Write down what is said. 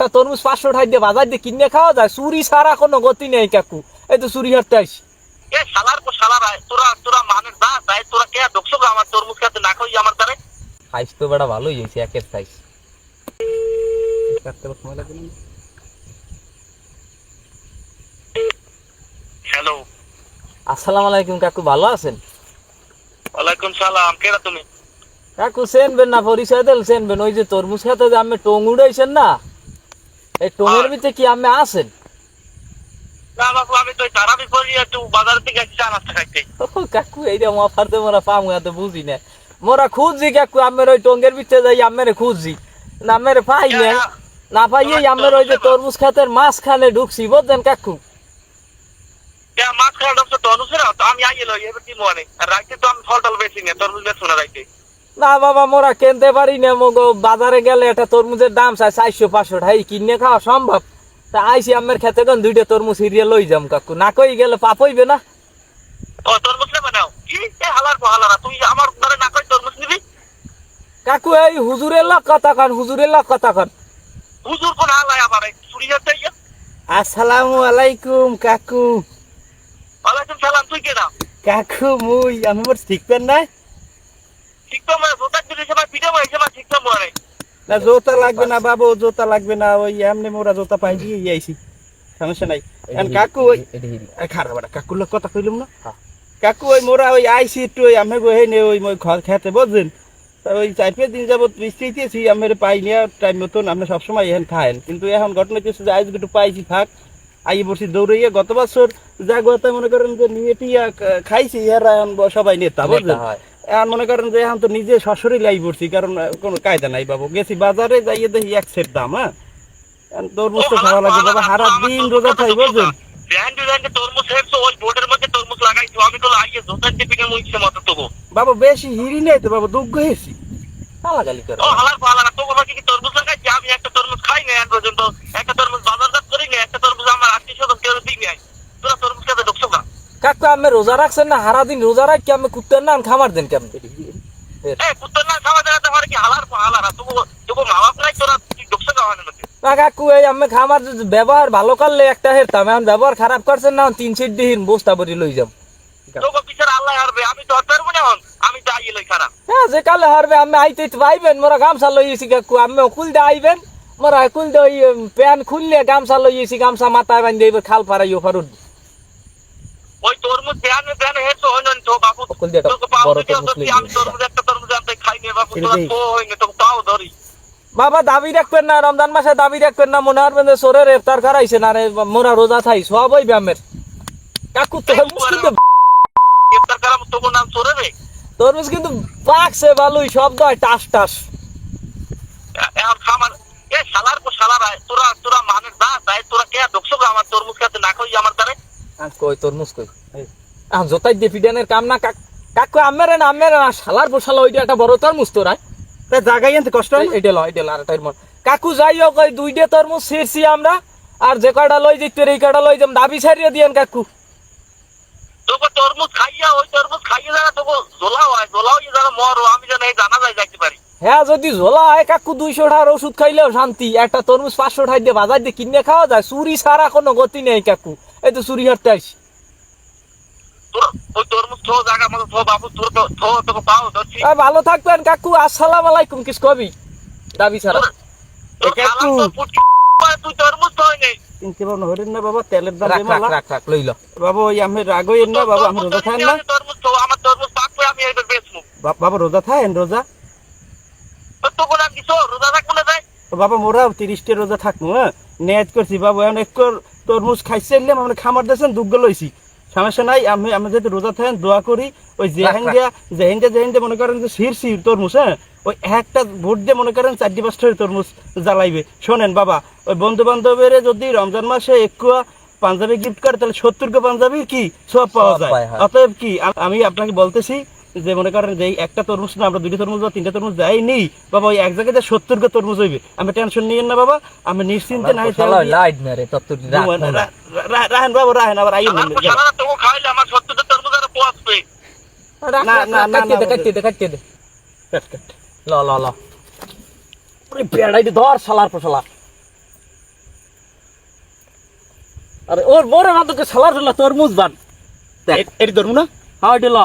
তরমুজ পাঁচশো টাকা দিয়ে বাজার দিয়ে কিনে খাওয়া যায়? চুরি ছাড়া কোনো গতি নেই কাকু। এই তো চুরি হারতে আইসি। এ শালার পর শালার আয় তোরা তোরা মানে দা তাই তোরা কে দেখছ আমার তরমুজ খাতে না খাই আমার দ্বারে। সাইজ তো বেড়া ভালোই হয়েছে একের সাইজ হ্যালো আসসালামু আলাইকুম কাকু ভালো আছেন? ওয়ালাইকুম সালাম কেডা তুমি? কাকু চেনবেন না পরিচয় দিল চেনবেন। ওই যে তরমুজ খাতে যে আমি টং উড়াইছেন না? এই টঙের ভিতরে কি আমি আছেন? না বাবু আমি তো তারাবি একটু বাজার থেকে খাইতে। ও কাকু এইটা মফারতে মোরা পামু এত বুঝি না। মোরা খুঁজছি কাকু আমের ওই টঙ্গের ভিতরে যাই আমের খুঁজছি। না আমের পাই না। না পাইয়ে আমের ওই যে তরমুজ খাতের মাঝখানে ঢুকছি বুঝছেন কাকু? মাছ খাওয়া ডক্টর তরমুজ আমি আইয়ে লই এবার কি মনে আর রাইতে তো আমি ফল টল বেশি না তরমুজ বেশি না রাইতে। না বাবা মোরা কিনতে পারি না মগো। বাজারে গেলে একটা তরমুজের দাম চাই চারশো পাঁচশো টাকা। কিনে খাওয়া সম্ভব? তা আইসি আমের খেতে কোন দুইটা তরমুজ হিরিয়ে লই যাম কাকু। না কই গেলে পাপ হইবে না? ও তরমুজ নেবে নাও কি? হালার পর তুই আমার দ্বারে না কই তরমুজ নিবি? কাকু এই হুজুরের লাখ কথা কন হুজুরের লাখ কথা কন। হুজুর কোন চুরি হচ্ছে আসসালামু আলাইকুম কাকু। ওয়ালাইকুম সালাম তুই কে কেডা কাকু মুই আমি মোর ঠিক তো মানে জোতা দিলি সবাই পিঠে মই সবাই ঠিক তো মনে না জোতা লাগবে না বাবু জোতা লাগবে না ওই এমনি মোরা জোতা পাই দিয়ে আইছি। সমস্যা নাই। কাকু ওই খারাপ কাকুর লোক কথা কইলুম না? হ্যাঁ। কাকু ওই মোরা ওই আইসি একটু ওই আমি গো হেনে ওই মই ঘর খেতে বুঝছেন ওই চার পাঁচ দিন যাবত বৃষ্টিতেছি আমার পাই নিয়ে টাইম মতন আপনি সবসময় এখন খায়েন। কিন্তু এখন ঘটনা কিছু যে আজ একটু পাইছি থাক আই বসি দৌড়াইয়া। গত বছর যা গত মনে করেন যে নিয়ে টিয়া খাইছি এরা এখন সবাই নেতা বুঝলেন? এখন মনে করেন যে এখন তো নিজে সশরীর লাই পড়ছি কারণ কোনো কায়দা নাই বাবু। গেছি বাজারে যাইয়ে দেখি এক সেট দাম হ্যাঁ? তরমুজ তো খাওয়া লাগে বাবা সারা দিন রোজা খাই বাবা বেশি হিরি নেই তো বাবা দুঃখ হয়েছি। গালাগালি করে। ও হালার পালার তো বাবা কি তরমুজ লাগাইছি? আমি একটা তরমুজ খাই না এখন পর্যন্ত একটা তরমুজ বাজারজাত করি না একটা তরমুজ আমার আত্মীয় স্বজন কেউ দিই নাই। তোরা তরমুজ কাকু আমি রোজা রাখছেন না? হারা দিন রোজা রাখি আমি কুত্তের নাম খামার দেন কেমন? কি হালার তবু তবু মা বাপ নাই তোরা না কাকু এই আমি খামার ব্যবহার ভালো করলে একটা হেরতাম এখন ব্যবহার খারাপ করছেন না তিন সিট দিন বস্তা ভরি লই যাম। হ্যাঁ যে কালে হারবে আমি আইতে পাইবেন মোরা গামছা লইয়েছি কাকু আমি খুল দে আইবেন মোরা খুল দে প্যান খুললে গামছা লইয়েছি গামছা মাথায় বান্ধে খাল পারাইও ফারুন ওই তরমুজ ব্যানে ব্যানে হেছো হয় না তো বাবু। বড় তরমুজ আমি তরমুজ একটা তরমুজ আনতে খাই নে বাবু এটা তোরা দেই। তো তাও ধরি। বাবা দাবি রাখবেন না রমজান মাসে দাবি রাখবেন না মনে হারবেন যে সোরের ইফতার করাইছে না মোরা রোজা থাই সব ওই ব্যায়ামের। কাকু তো ইফতার কালাম তোর নাম তোরে রে? তরমুজ কিন্তু পাকছে ভালোই শব্দ হয় টাস টাস। এখন খামার এ শালার পর শালার তোরা তোরা মানে দা তাই তোরা কে গো আমার তরমুজ খাতে না খাই আমার কই তরমুজ কই? জোতাই দিয়ে কাম না কাক কাকু আমের না আমের না শালার বসালা ওইটা একটা বড় তরমুজ তো রায় তা আনতে কষ্ট হয় এটা লো এটা আর টাইম কাকু যাই হোক ওই দুইটা তরমুজ ছিঁড়ছি আমরা আর যে কয়টা লই দিতে এই কয়টা লই যাম দাবি ছাড়িয়ে দিয়েন কাকু। তোকে তরমুজ খাইয়া ওই তরমুজ খাইয়ে যারা তোকে জোলাও হয় জোলাও যারা মরো আমি যেন এই জানা যায় যাইতে পারি। হ্যাঁ যদি ঝোলা হয় কাকু দুইশো টাকার ওষুধ খাইলেও শান্তি একটা তরমুজ পাঁচশো টাকা দিয়ে বাজার দিয়ে কিনে খাওয়া যায় চুরি ছাড়া কোনো গতি নেই কাকু। এই তো চুরি হারতে আসি তোর ওই তরমুজ থো জায়গা মতো থো বাবু তোর তো থো তোকে পাও ধরছি। আহ, ভালো থাকবেন কাকু। আসসালাম আলাইকুম কিস কবি? দাবি ছাড়া। কাকু। না হরেন না বাবা তেলের দাম রাখ রাখ রাখ রাখ লইল। বাবা ওই আমি রাগইন না বাবা আমি রোজা থাকেন না। আমার তরমুজ পাকবে আমি এবার বেচবো। বা- বাবা রোজা থাকেন রোজা? তো কোন কিছু রোজা থাকব না যায় বাবা মোরা তিরিশটা রোজা থাকব হ্যাঁ? নেয়াজ করছি বাবু এখন এক তরমুজ খাইছে এলাম আমরা খামার দিয়েছেন দুগ্গ লইছি সমস্যা নাই আমি আমি যেহেতু রোজা থাকেন দোয়া করি ওই জেহেঙ্গা জেহেঙ্গা জেহেঙ্গা মনে করেন যে শির শির তরমুজ হ্যাঁ? ওই একটা ভোট দিয়ে মনে করেন চারটি পাঁচটা তরমুজ জ্বালাইবে। শোনেন বাবা ওই বন্ধু বান্ধবের যদি রমজান মাসে একুয়া পাঞ্জাবি গিফট করে তাহলে সত্তর গো পাঞ্জাবি কি? সব পাওয়া যায়। অতএব কি আমি আপনাকে বলতেছি যে মনে করেন যে একটা তরমুজ না আমরা দুইটা তরমুজ বা তিনটা তরমুজ যাই নেই বাবা ওই এক জায়গায় সত্তর গো তরমুজ হইবে। আমি টেনশন নিয়েন না বাবা আমি নিশ্চিন্তে নাই লাইট মেরে তত্ত্ব রাহেন বাবা রাহেন আবার আইন খাইলে আমার সত্যি তরমুজ আর পোয়াসবে না, না, না, কাটতে কাটতে দে ল ল ল। ওরে বেড়াই দে ধর শালার পশলা। আরে ওর বড় মাদকে সালা তরমুজ বান। এটি ধরবো না? হ্যাঁ দিল